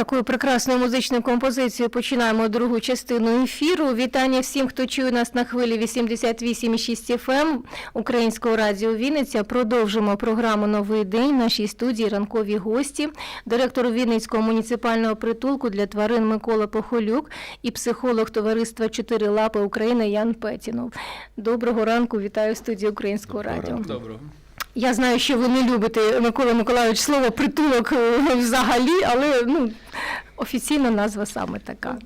Такою прекрасною музичною композицією починаємо другу частину ефіру. Вітання всім, хто чує нас на хвилі 88,6 FM Українського радіо Вінниця. Продовжимо програму Новий день в нашій студії ранкові гості, директор Вінницького муніципального притулку для тварин Микола Похолюк і психолог товариства Чотири лапи України Ян Петінов. Доброго ранку, вітаю студії Українського Доброго радіо. ранку. Доброго. Я знаю, що ви не любите Микола Миколайович слово притулок е, взагалі, але ну офіційна назва саме така.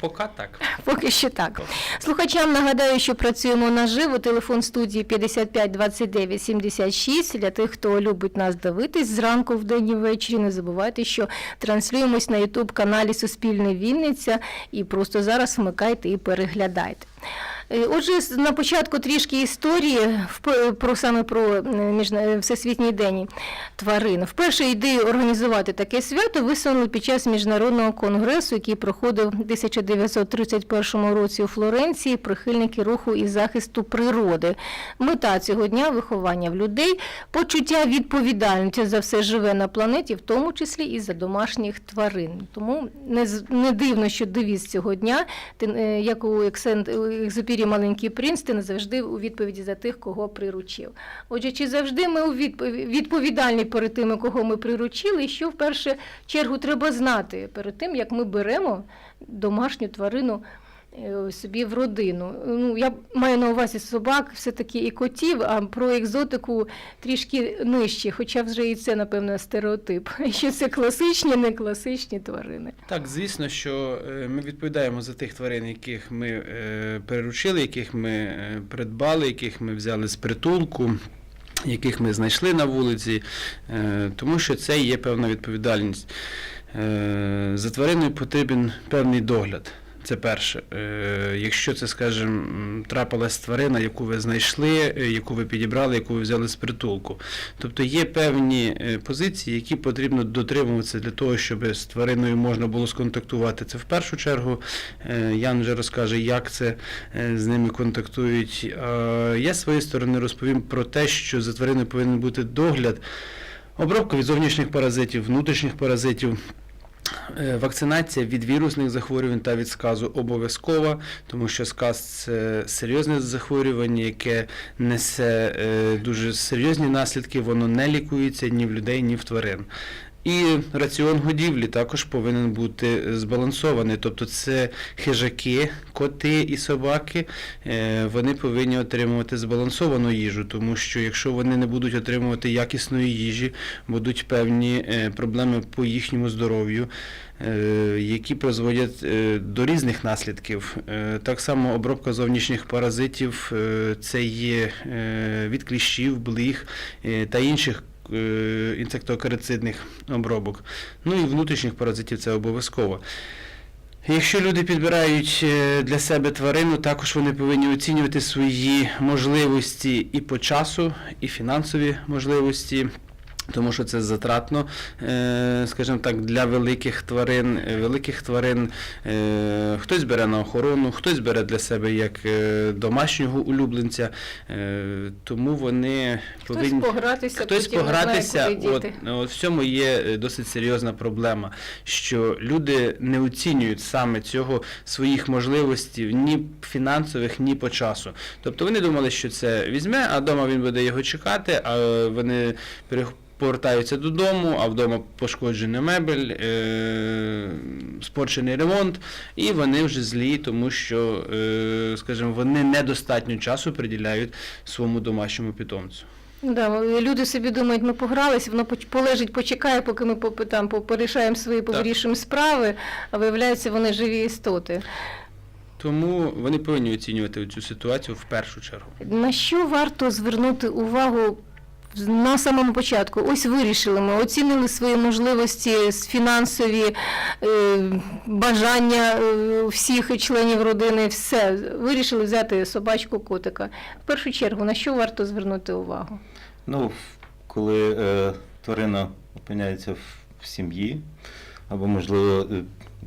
Поки так. Поки що так. Слухачам нагадаю, що працюємо наживо. Телефон студії 55 29 76. Для тих, хто любить нас дивитись зранку, вдень і ввечері. Не забувайте, що транслюємось на Ютуб каналі Суспільне Вінниця і просто зараз вмикайте і переглядайте. Е, Отже, на початку трішки історії про саме про е, Всесвітній день тварин. Вперше ідею організувати таке свято висунули під час міжнародного конгресу, який проходив у 1931 році у Флоренції, прихильники руху і захисту природи. Мета цього дня виховання в людей, почуття відповідальності за все живе на планеті, в тому числі і за домашніх тварин. Тому не, дивно, що девіз цього дня, е, як у Ексен- Екзюпірі маленький принц, ти не завжди у відповіді за тих, кого приручив. Отже, чи завжди ми у відпов- відповідальні перед тими, кого ми приручили, і що в першу чергу треба знати перед тим, як ми беремо домашню тварину собі в родину. Ну, я маю на увазі собак, все-таки і котів, а про екзотику трішки нижче, хоча вже і це, напевно, стереотип. Що це класичні, не класичні тварини. Так, звісно, що е, ми відповідаємо за тих тварин, яких ми е, переручили, яких ми е, придбали, яких ми взяли з притулку. Яких ми знайшли на вулиці, е, тому що це є певна відповідальність. Е, За твариною потрібен певний догляд. Це перше. Е, Якщо це, скажімо, трапилась тварина, яку ви знайшли, е, яку ви підібрали, яку ви взяли з притулку. Тобто є певні е, позиції, які потрібно дотримуватися для того, щоб з твариною можна було сконтактувати. Це в першу чергу. Ян вже розкаже, як це з ними контактують. Я з своєї сторони розповім про те, що за твариною повинен бути догляд, обробка від зовнішніх паразитів, внутрішніх паразитів. Е, Вакцинація від вірусних захворювань та від сказу обов'язкова, тому що сказ це серйозне захворювання, яке несе е, дуже серйозні наслідки, воно не лікується ні в людей, ні в тварин. І раціон годівлі також повинен бути збалансований. Тобто це хижаки, коти і собаки, е, вони повинні отримувати збалансовану їжу, тому що якщо вони не будуть отримувати якісної їжі, будуть певні е, проблеми по їхньому здоров'ю, е, які призводять е, до різних наслідків. Е, Так само обробка зовнішніх паразитів е, це є е, від кліщів, блиг е, та інших е, інсектоакарицидних обробок. Ну і внутрішніх паразитів це обов'язково. Якщо люди підбирають е, для себе тварину, також вони повинні оцінювати свої можливості і по часу, і фінансові можливості. Тому що це затратно, е, скажімо так, для великих тварин. Е, Великих тварин е, хтось бере на охорону, хтось бере для себе як домашнього улюбленця, тому вони Хтось повинні погратися, хтось потім не знає, куди діти. от в цьому є досить серйозна проблема, що люди не оцінюють саме цього своїх можливостей ні фінансових, ні по часу. Тобто вони думали, що це візьме, а вдома він буде його чекати, а вони перех- повертаються додому, а вдома пошкоджена мебель, е- спорчений ремонт, і вони вже злі, тому що, е- скажімо, вони недостатньо часу приділяють своєму домашньому питомцю. Ну, да, люди собі думають, ми погралися, воно полежить, почекає, поки ми там порішаємо свої, повирішуємо справи, а виявляється, вони живі істоти. Тому вони повинні оцінювати цю ситуацію в першу чергу. На що варто звернути увагу на самому початку? Ось вирішили ми, оцінили свої можливості фінансові, е, бажання е, всіх членів родини, все. Вирішили взяти собачку котика. В першу чергу, на що варто звернути увагу? Ну, коли е, тварина опиняється в, сім'ї, або, можливо, е,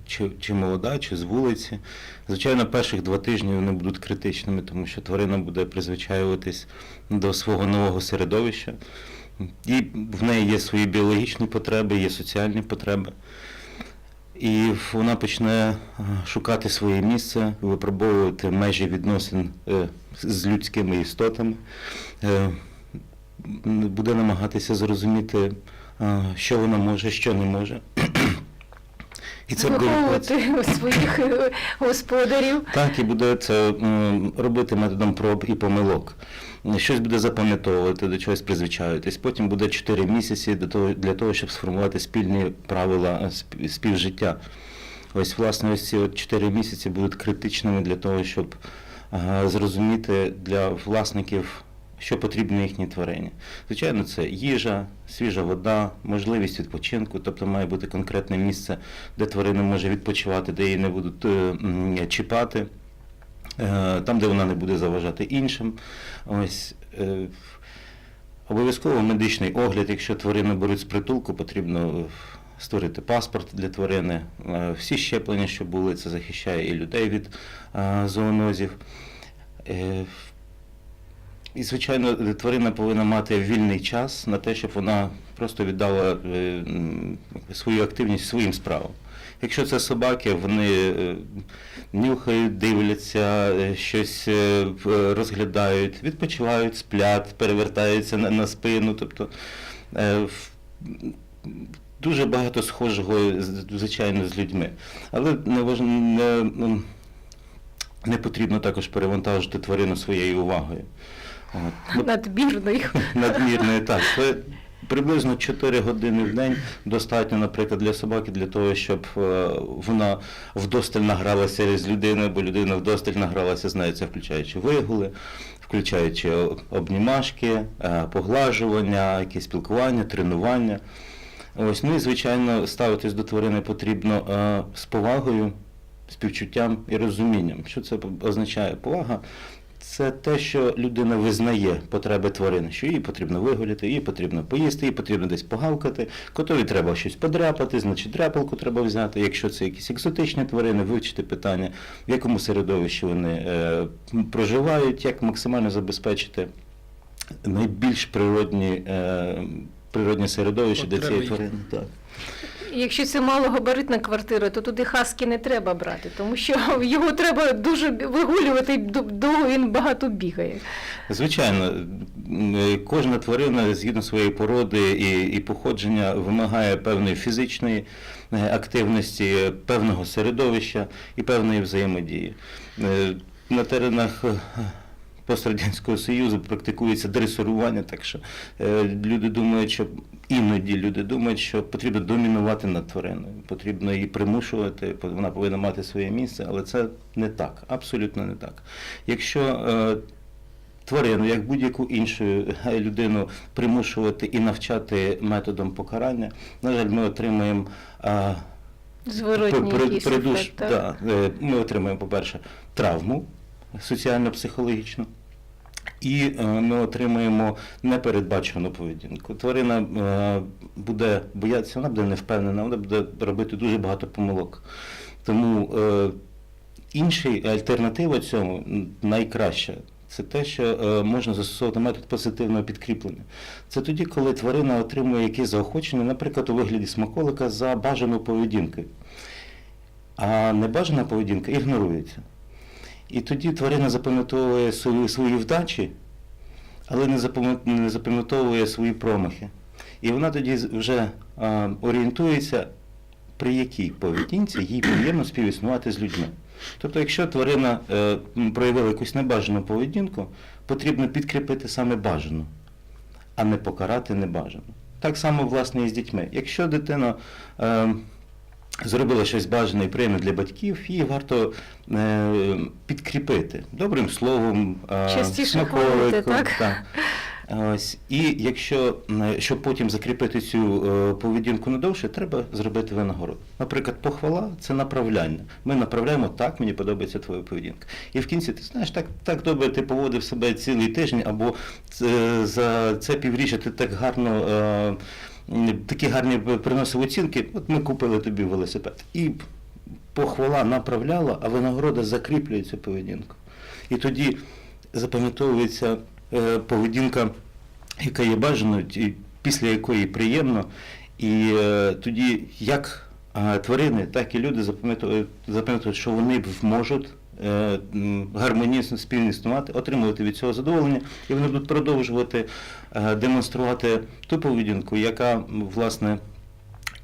чи, чи молода, чи з вулиці, звичайно, перших два тижні вони будуть критичними, тому що тварина буде призвичаюватись до свого нового середовища. І в неї є свої біологічні потреби, є соціальні потреби. І вона почне е, шукати своє місце, випробовувати межі відносин е, з людськими істотами, е, буде намагатися зрозуміти, що вона може, що не може. І це Виховувати своїх е, господарів. так, і буде це робити методом проб і помилок. Щось буде запам'ятовувати, до чогось призвичаюватись. Потім буде 4 місяці для того, для того щоб сформувати спільні правила е, співжиття. Ось, власне, ось ці от 4 місяці будуть критичними для того, щоб зрозуміти для власників, що потрібно їхній тварині. Звичайно, це їжа, свіжа вода, можливість відпочинку, тобто має бути конкретне місце, де тварина може відпочивати, де її не будуть е, чіпати, е, там, де вона не буде заважати іншим. Ось. е, Обов'язково медичний огляд, якщо тварину беруть з притулку, потрібно створити паспорт для тварини. Всі щеплення, що були, це захищає і людей від зоонозів. І, звичайно, тварина повинна мати вільний час на те, щоб вона просто віддала е, свою активність своїм справам. Якщо це собаки, вони е, нюхають, дивляться, е, щось розглядають, відпочивають, сплять, перевертаються на, спину. Тобто дуже багато схожого, звичайно, з людьми. Але не, важ... не, ну, не потрібно також перевантажити тварину своєю увагою. От. Надмірної. Надмірної, так. Це приблизно 4 години в день достатньо, наприклад, для собаки, для того, щоб е, вона вдосталь награлася з людиною, бо людина вдосталь награлася з нею, це включаючи вигули, включаючи обнімашки, е, поглажування, якісь спілкування, тренування. Ось, ну і звичайно, ставитись до тварини потрібно е, з повагою, співчуттям і розумінням. Що це означає? Повага це те, що людина визнає потреби тварини, що їй потрібно вигуляти, їй потрібно поїсти, їй потрібно десь погавкати, котові треба щось подряпати, значить дряпалку треба взяти. Якщо це якісь екзотичні тварини, вивчити питання, в якому середовищі вони е, проживають, як максимально забезпечити найбільш природні, е, природні середовище Потреби цієї тварини. Так. Якщо це малогабаритна квартира, то туди хаски не треба брати, тому що його треба дуже вигулювати, і довго він багато бігає. Звичайно, е, кожна тварина згідно своєї породи і, і походження вимагає певної фізичної е, активності, певного середовища і певної взаємодії. Е, На теренах пострадянського Союзу практикується дресирування, так що е, люди думають, що іноді люди думають, що потрібно домінувати над твариною, потрібно її примушувати, вона повинна мати своє місце, але це не так, абсолютно не так. Якщо е, тварину, як будь-яку іншу е, людину примушувати і навчати методом покарання. На жаль, ми отримаємо Зворотній при- придуш- да, ми отримаємо, по-перше, травму соціально-психологічну. І е, ми отримаємо непередбачену поведінку. Тварина е, буде боятися, вона буде невпевнена, вона буде робити дуже багато помилок. Тому е, інший альтернатива цьому найкраща. Це те, що можна застосовувати метод позитивного підкріплення. Це тоді, коли тварина отримує якісь заохочення, наприклад, у вигляді смаколика за бажану поведінку. А небажана поведінка ігнорується. І тоді тварина запам'ятовує свої, свої вдачі, але не запам'ятовує свої промахи. І вона тоді вже а, орієнтується, при якій поведінці їй приємно співіснувати з людьми. Тобто, якщо тварина е, проявила якусь небажану поведінку, потрібно підкріпити саме бажану, а не покарати небажану. Так само, власне, і з дітьми. Якщо дитина е, зробила щось бажане і приємне для батьків, її варто е, підкріпити добрим словом, е, Частіше хвалити, так? так. Ось. І якщо, е, щоб потім закріпити цю е, поведінку надовше, треба зробити винагороду. Наприклад, похвала це направляння. Ми направляємо так, мені подобається твоя поведінка. І в кінці ти знаєш, так, так добре ти поводив себе цілий тиждень, або е, за це півріччя ти так гарно. е, Такі гарні приносив оцінки, от ми купили тобі велосипед. І похвала направляла, а винагорода закріплює цю поведінку. І тоді запам'ятовується е, поведінка, яка є бажаною, після якої приємно, і е, тоді як тварини, так і люди запам'ятовують, запам'ятовують, що вони можуть е, гармонійно спільно існувати, отримувати від цього задоволення, і вони будуть продовжувати е, демонструвати ту поведінку, яка власне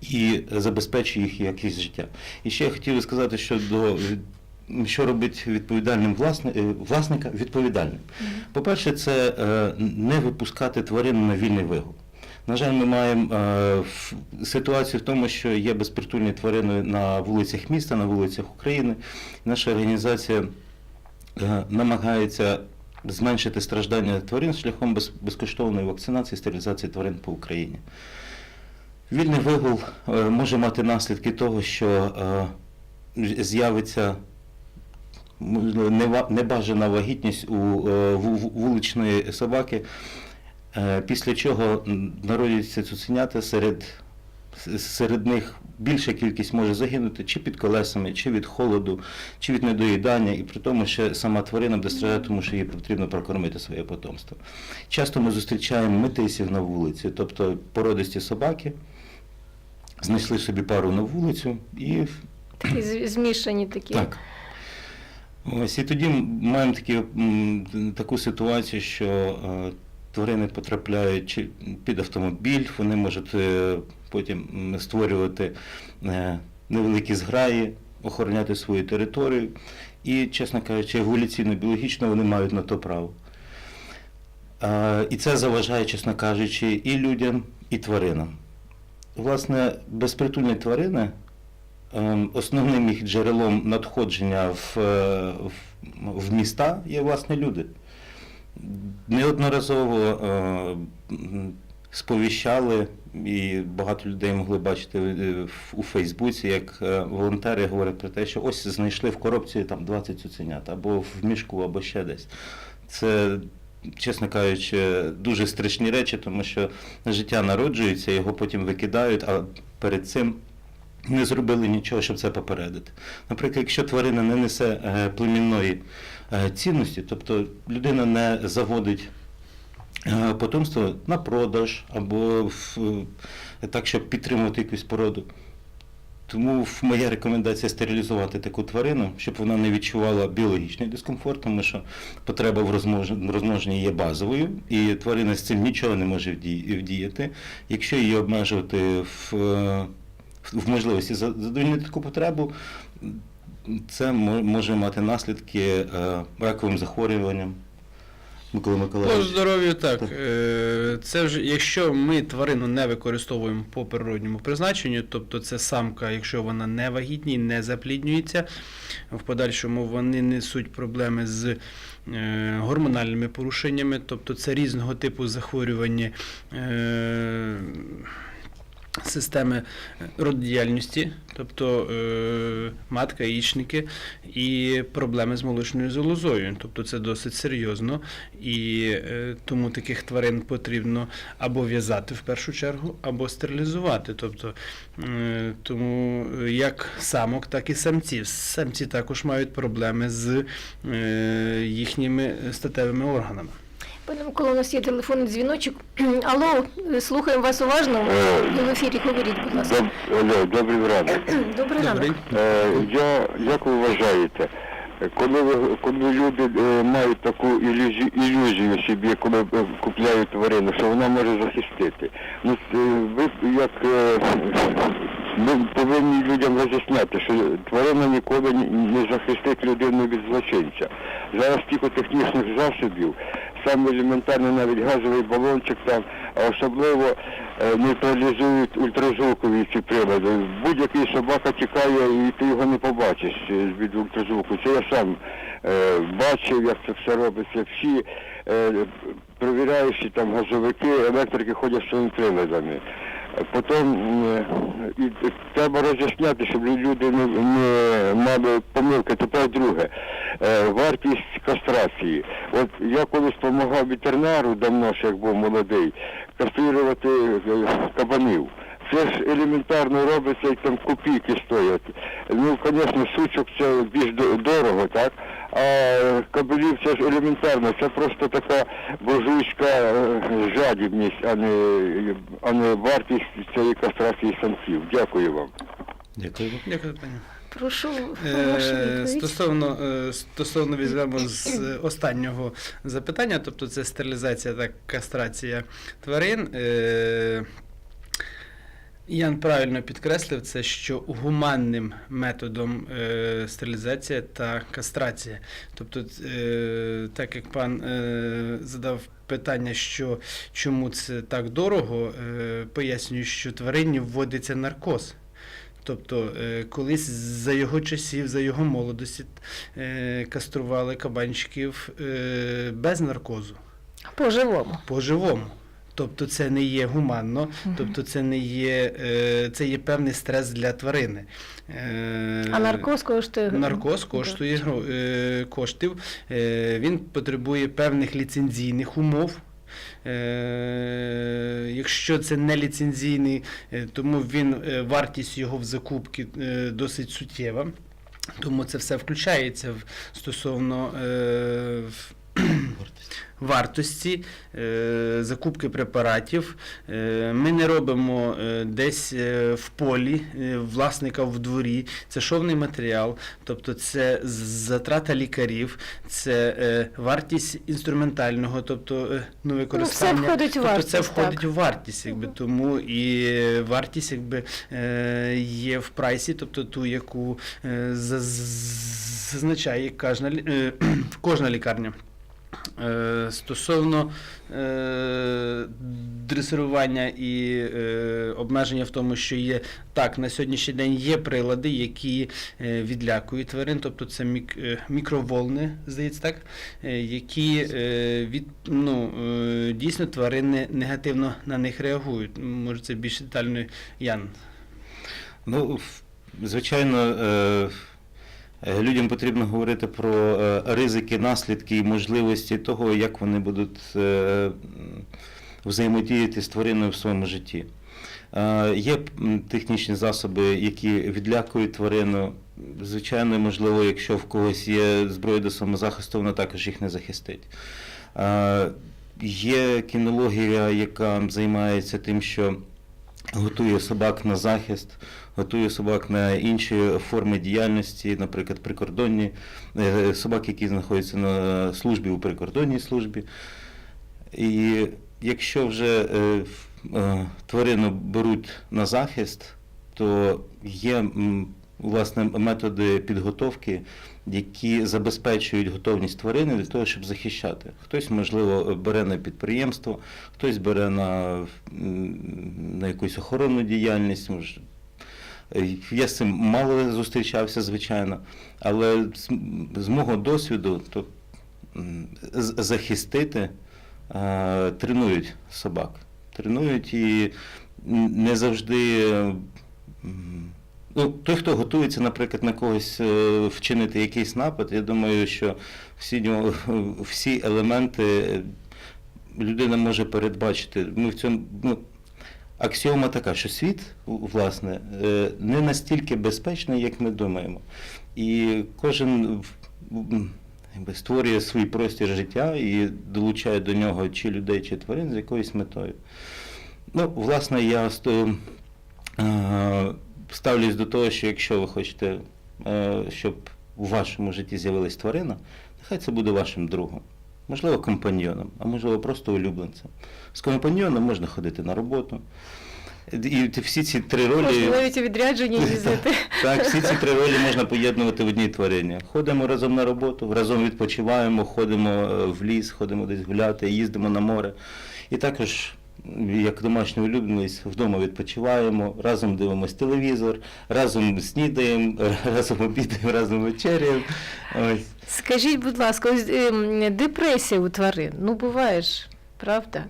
і забезпечує їх якість життя. І ще я хотів би сказати, що до що робить відповідальним власни, е, власника відповідальним. По-перше, це е, не випускати тварину на вільний вигул. На жаль, ми маємо е, ситуацію в тому, що є безпритульні тварини на вулицях міста, на вулицях України. Наша організація е, намагається зменшити страждання тварин шляхом без, безкоштовної вакцинації, стерилізації тварин по Україні. Вільний вигул е, може мати наслідки того, що е, з'явиться небажана вагітність у е, ву- ву- вуличної собаки, після чого народяться цуценята, серед, серед них більша кількість може загинути чи під колесами, чи від холоду, чи від недоїдання, і при тому ще сама тварина буде страждати, тому що їй потрібно прокормити своє потомство. Часто ми зустрічаємо метисів на вулиці, тобто породисті собаки, знайшли собі пару на вулицю і Такі змішані такі. так. Ось і тоді маємо такі, таку ситуацію, що е, тварини потрапляють під автомобіль, вони можуть е, потім створювати е, невеликі зграї, охороняти свою територію. І, чесно кажучи, еволюційно-біологічно вони мають на то право. І це заважає, чесно кажучи, і людям, і тваринам. Власне, безпритульні тварини Ем, Основним їх джерелом надходження в, е, в, в міста є власне люди. Неодноразово е, сповіщали, і багато людей могли бачити е, у Фейсбуці, як е, волонтери говорять про те, що ось знайшли в коробці там 20 цуценят, або в мішку, або ще десь. Це, чесно кажучи, дуже страшні речі, тому що життя народжується, його потім викидають, а перед цим не зробили нічого, щоб це попередити. Наприклад, якщо тварина не несе племінної цінності, тобто людина не заводить е, потомство на продаж або в, е, так, щоб підтримувати якусь породу. Тому моя рекомендація стерилізувати таку тварину, щоб вона не відчувала біологічний дискомфорт, тому що потреба в розмнож- розмноженні є базовою, і тварина з цим нічого не може вдіяти. Якщо її обмежувати в, е, в можливості за- задовольнити таку потребу, це може мати наслідки е, раковим захворюванням. Микола По здоров'ю так. Так. Е, Це вже якщо ми тварину не використовуємо по природньому призначенню, тобто це самка, якщо вона не вагітні, не запліднюється, в подальшому вони несуть проблеми з е, гормональними порушеннями, тобто це різного типу захворювання. Е, Системи рододіяльності, тобто е, матка, яєчники і проблеми з молочною залозою. Тобто це досить серйозно, і е, тому таких тварин потрібно або в'язати в першу чергу, або стерилізувати. Тобто, е, тому е, як самок, так і самців. Самці також мають проблеми з е, їхніми статевими органами. Пане Микола, у нас є телефонний дзвіночок. Алло, слухаємо вас уважно. Ви в ефірі говоріть, будь ласка. Алло, добрий ранок. Добрий ранок. Е, я, як ви вважаєте, коли, ви- коли люди е, мають таку ілюзію, ілюзію собі, коли е, купляють тварину, що вона може захистити, ну, е, ви як е, ми повинні людям роз'ясняти, що тварина ніколи ні- не захистить людину від злочинця. Зараз тільки технічних засобів, саме елементарно навіть газовий балончик там, а особливо е, нейтралізують ультразвукові ці прилади. Будь-який собака тікає і ти його не побачиш е, від ультразвуку. Це я сам е, бачив, як це все робиться. Всі е, перевіряючі там газовики, електрики ходять своїми приладами. Потім е, і треба роз'ясняти, щоб люди не, не мали помилки. Тепер друге, е, вартість кастрації. От я колись допомагав ветеринару давно, ще як був молодий, каструвати е, кабанів. Це ж елементарно робиться, і там копійки стоять. Ну, звісно, сучок це більш дорого, так? А кабелів це ж елементарно, це просто така буржуйська е, жадібність, а не, а не вартість цієї кастрації самців. Дякую вам. Дякую. Дякую, пані. Прошу Е. Стосовно, е, стосовно візьмемо з останнього запитання, тобто це стерилізація та кастрація тварин. Е, Ян правильно підкреслив це, що гуманним методом е, стерилізація та кастрація. Тобто, е, так як пан е, задав питання, що чому це так дорого, пояснюю, що тварині вводиться наркоз. Тобто, колись за його часів, за його молодості кастрували кабанчиків без наркозу, По-живому. по-живому. Тобто це не є гуманно, тобто це не є, е, це є певний стрес для тварини. Е, А наркоз коштує Наркоз коштує е, коштів. Він потребує певних ліцензійних умов. Якщо це не ліцензійний, тому він вартість його в закупці е, досить суттєва. Тому це все включається в стосовно е, в- вартості е, закупки препаратів. Е, Ми не робимо е, десь е, в полі е, власника в дворі. Це шовний матеріал, тобто це затрата лікарів, це е, вартість інструментального, тобто е, ну, використання. входить у тобто вартість, це входить так. у вартість, якби тому і вартість якби е, є в прайсі, тобто ту, яку е, зазначає кожна, лі- е, кожна лікарня. Е, Стосовно е, дресирування і е, обмеження в тому, що є так, на сьогоднішній день є прилади, які е, відлякують тварин, тобто це мік, е, мікроволни, здається, так, е, які е, від, ну, е, дійсно тварини негативно на них реагують. Може, це більш детально Ян. Ну, звичайно, е, людям потрібно говорити про е, ризики, наслідки і можливості того, як вони будуть е, взаємодіяти з твариною в своєму житті. Е, Є технічні засоби, які відлякують тварину. Звичайно, можливо, якщо в когось є зброя до самозахисту, вона також їх не захистить. Е, Є кінологія, яка займається тим, що готує собак на захист, готує собак на інші форми діяльності, наприклад, прикордонні е, собаки, які знаходяться на службі у прикордонній службі. І якщо вже е, е, тварину беруть на захист, то є власне методи підготовки, які забезпечують готовність тварини для того, щоб захищати. Хтось, можливо, бере на підприємство, хтось бере на, на якусь охоронну діяльність. Я з цим мало зустрічався, звичайно, але з, мого досвіду, то захистити е, тренують собак. Тренують і не завжди. Ну, той, хто готується, наприклад, на когось е, вчинити якийсь напад, я думаю, що всі, всі елементи е, людина може передбачити. Ми в цьому, ну, аксіома така, що світ, власне, е, не настільки безпечний, як ми думаємо. І кожен створює свій простір життя і долучає до нього чи людей, чи тварин з якоюсь метою. Ну, власне, я е, ставлюсь до того, що якщо ви хочете, е, щоб у вашому житті з'явилась тварина, нехай це буде вашим другом. Можливо, компаньйоном, а можливо, просто улюбленцем. З компаньйоном можна ходити на роботу. І всі ці три ролі. Можна навіть у їздити. Так, всі ці три ролі можна поєднувати в одній тварині. Ходимо разом на роботу, разом відпочиваємо, ходимо е, в ліс, ходимо десь гуляти, їздимо на море. І також, як домашній улюбленість, вдома відпочиваємо, разом дивимося телевізор, разом снідаємо, разом обідаємо, разом вечеряємо. Ось. Скажіть, будь ласка, ось ем, депресія у тварин, ну буває ж, правда?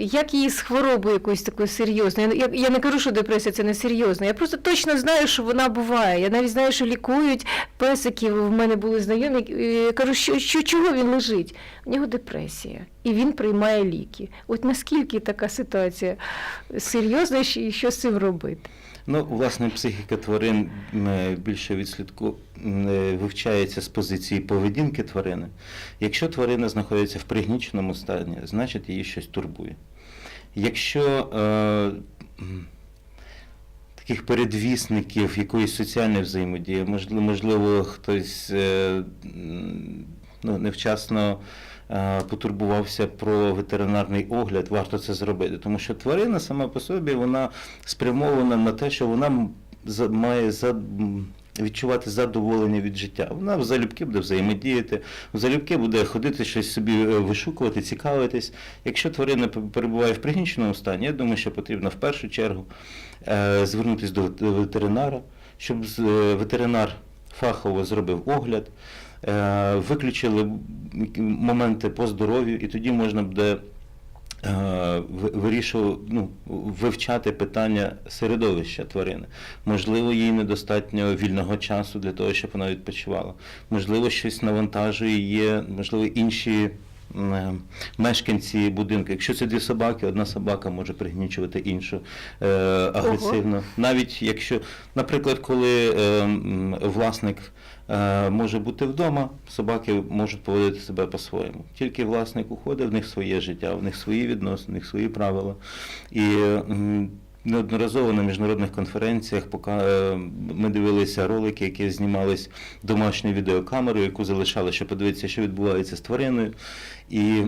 Як її з хворобою якоюсь такою серйозною? Я, я не кажу, що депресія це не серйозно. Я просто точно знаю, що вона буває. Я навіть знаю, що лікують песиків. В мене були знайомі. Я кажу, що, що чого він лежить? У нього депресія, і він приймає ліки. От наскільки така ситуація серйозна, і що з цим робити? Ну, власне, психіка тварин е, більше відслідку е, вивчається з позиції поведінки тварини. Якщо тварина знаходиться в пригніченому стані, значить її щось турбує. Якщо е, таких передвісників якоїсь соціальної взаємодії. Можливо, хтось е, ну, невчасно потурбувався про ветеринарний огляд, варто це зробити. Тому що тварина сама по собі вона спрямована на те, що вона має за, відчувати задоволення від життя. Вона в залюбки буде взаємодіяти, в залюбки буде ходити щось собі е, вишукувати, цікавитись. Якщо тварина перебуває в пригніченому стані, я думаю, що потрібно в першу чергу е, звернутися до ветеринара, щоб е, ветеринар фахово зробив огляд, е, виключили м- моменти по здоров'ю, і тоді можна буде е, вирішував, ну, вивчати питання середовища тварини. Можливо, їй недостатньо вільного часу для того, щоб вона відпочивала. Можливо, щось навантажує, можливо, інші. Е, Мешканці будинку, якщо це дві собаки, одна собака може пригнічувати іншу е, агресивно. Навіть якщо, наприклад, коли е, власник може бути вдома, собаки можуть поводити себе по-своєму. Тільки власник уходить, в них своє життя, в них свої відносини, в них свої правила. І неодноразово на міжнародних конференціях ми дивилися ролики, які знімались домашньою відеокамерою, яку залишали, щоб подивитися, що відбувається з твариною. І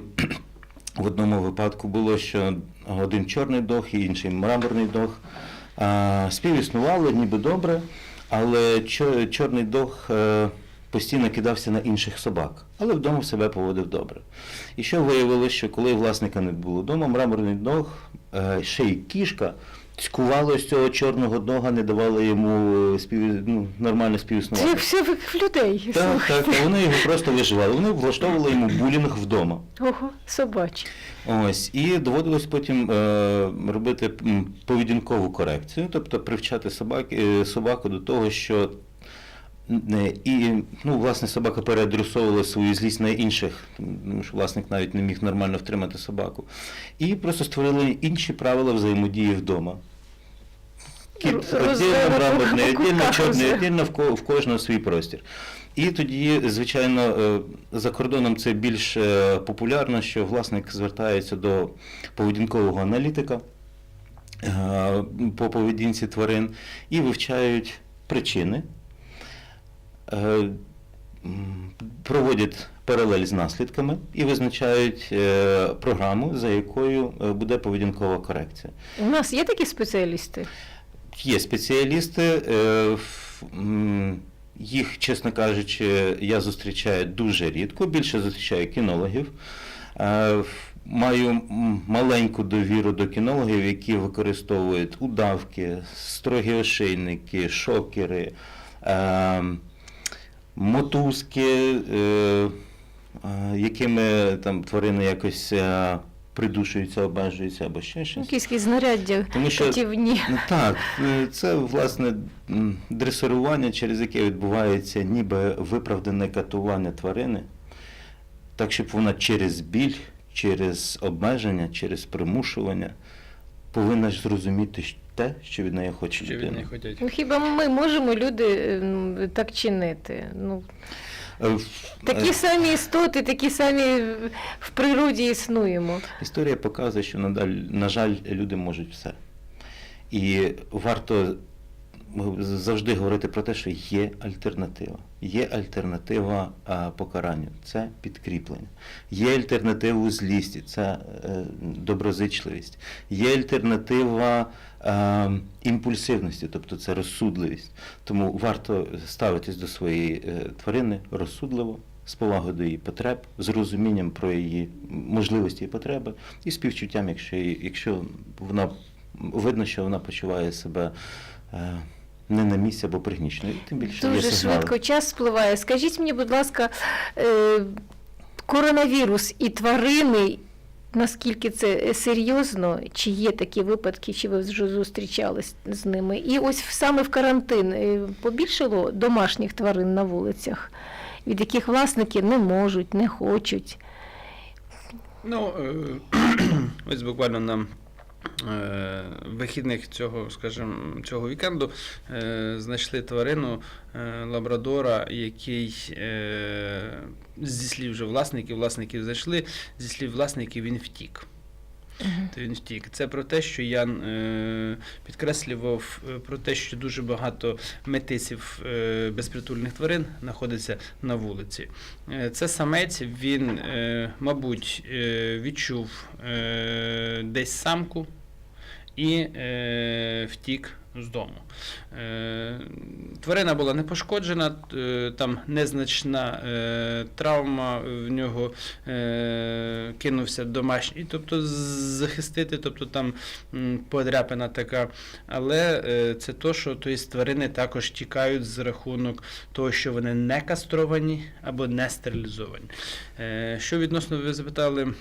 в одному випадку було, що один чорний дог і інший мраморний дог а, співіснували ніби добре, але чорний дог е, постійно кидався на інших собак, але вдома себе поводив добре. І що виявилося, що коли власника не було вдома, мраморний дог, е, ще й кішка, цькувало з цього чорного дога, не давало йому спів... ну, нормально Це співіснувати. як все в в людей. Так, слухайте. так, вони його просто виживали. Вони влаштовували йому булінг вдома. Ого, собачі. Ось, і доводилось потім е, робити поведінкову корекцію, тобто привчати собаки, е, собаку до того, що і, ну, власне, собака переадресовувала свою злість на інших, тому що власник навіть не міг нормально втримати собаку. І просто створили інші правила взаємодії вдома. Кіт Роз- віддільно, роз- мраморний віддільно, чорний віддільно, в кожного свій простір. І тоді, звичайно, е, за кордоном це більш е, популярно, що власник звертається до поведінкового аналітика е, по поведінці тварин і вивчають причини, проводять паралель з наслідками і визначають програму, за якою буде поведінкова корекція. У нас є такі спеціалісти? Є спеціалісти, е, їх, чесно кажучи, я зустрічаю дуже рідко, більше зустрічаю кінологів. Е, Маю маленьку довіру до кінологів, які використовують удавки, строгі ошейники, шокери, е, мотузки, якими там тварини якось придушуються, обмежуються або ще щось. Якісь знаряддя Тому що катівні. Ну, так, е, це власне дресирування, через яке відбувається ніби виправдане катування тварини, так, щоб вона через біль, через обмеження, через примушування повинна ж зрозуміти те, що від неї хоче людина. Ну, хіба ми можемо люди е, ну, так чинити? Ну, такі самі істоти, такі самі в природі існуємо. Історія показує, що надаль, на жаль, люди можуть все. І варто завжди говорити про те, що є альтернатива. Є альтернатива а, покаранню, це підкріплення. Є альтернатива злісті, це е, доброзичливість. Є альтернатива е, імпульсивності, тобто це розсудливість. Тому варто ставитись до своєї е, тварини розсудливо, з повагою до її потреб, з розумінням про її можливості і потреби, і співчуттям, якщо, якщо вона видно, що вона почуває себе е, не на місці або пригнічено. І Тим більше є Дуже сигнали. швидко час спливає. Скажіть мені, будь ласка, е, коронавірус і тварини, наскільки це серйозно, чи є такі випадки, чи ви вже зустрічались з ними? І ось саме в карантин е, побільшало домашніх тварин на вулицях, від яких власники не можуть, не хочуть. Ну, е, ось буквально на е, вихідних цього, скажімо, цього вікенду е, знайшли тварину е, лабрадора, який е, зі слів вже власників, власників зайшли, зі слів власників він втік. То він втік. Це про те, що я е, підкреслював е, про те, що дуже багато метисів е, безпритульних тварин знаходиться на вулиці. Е, це самець, він, е, мабуть, е, відчув е, десь самку і е, втік з дому. Е, тварина була не пошкоджена, е, там незначна е, травма, в нього кинувся домашній, тобто захистити, тобто там подряпина така. Але це то, що тобто, тварини також тікають з рахунок того, що вони не кастровані або не стерилізовані. Що відносно ви запитали.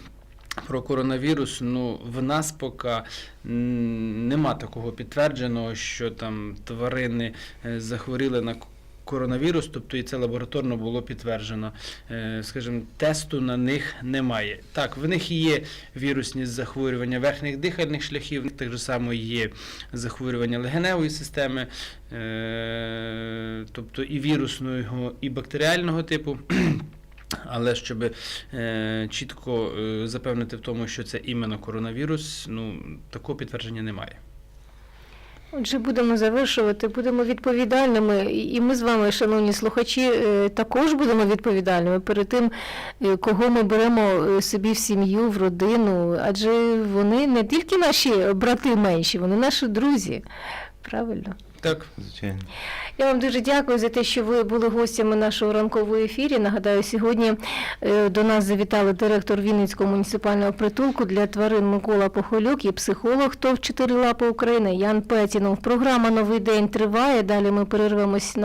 Про коронавірус, ну в нас поки нема такого підтвердженого, що там тварини е, захворіли на коронавірус, тобто і це лабораторно було підтверджено. Е, Скажімо, тесту на них немає. Так, в них є вірусні захворювання верхніх дихальних шляхів, так само є захворювання легеневої системи, е, тобто і вірусного, і бактеріального типу. Але щоб е, чітко е, запевнити в тому, що це іменно коронавірус, ну такого підтвердження немає. Отже, будемо завершувати, будемо відповідальними, і ми з вами, шановні слухачі, е, також будемо відповідальними перед тим, е, кого ми беремо е, собі в сім'ю, в родину, адже вони не тільки наші брати менші, вони наші друзі. Правильно? Так, Звичайно. Я вам дуже дякую за те, що ви були гостями нашого ранкового ефірі. Нагадаю, сьогодні е, до нас завітали директор Вінницького муніципального притулку для тварин Микола Похолюк і психолог ТОВ «Чотири лапи України Ян Петінов. Програма Новий день триває. Далі ми перервемось на.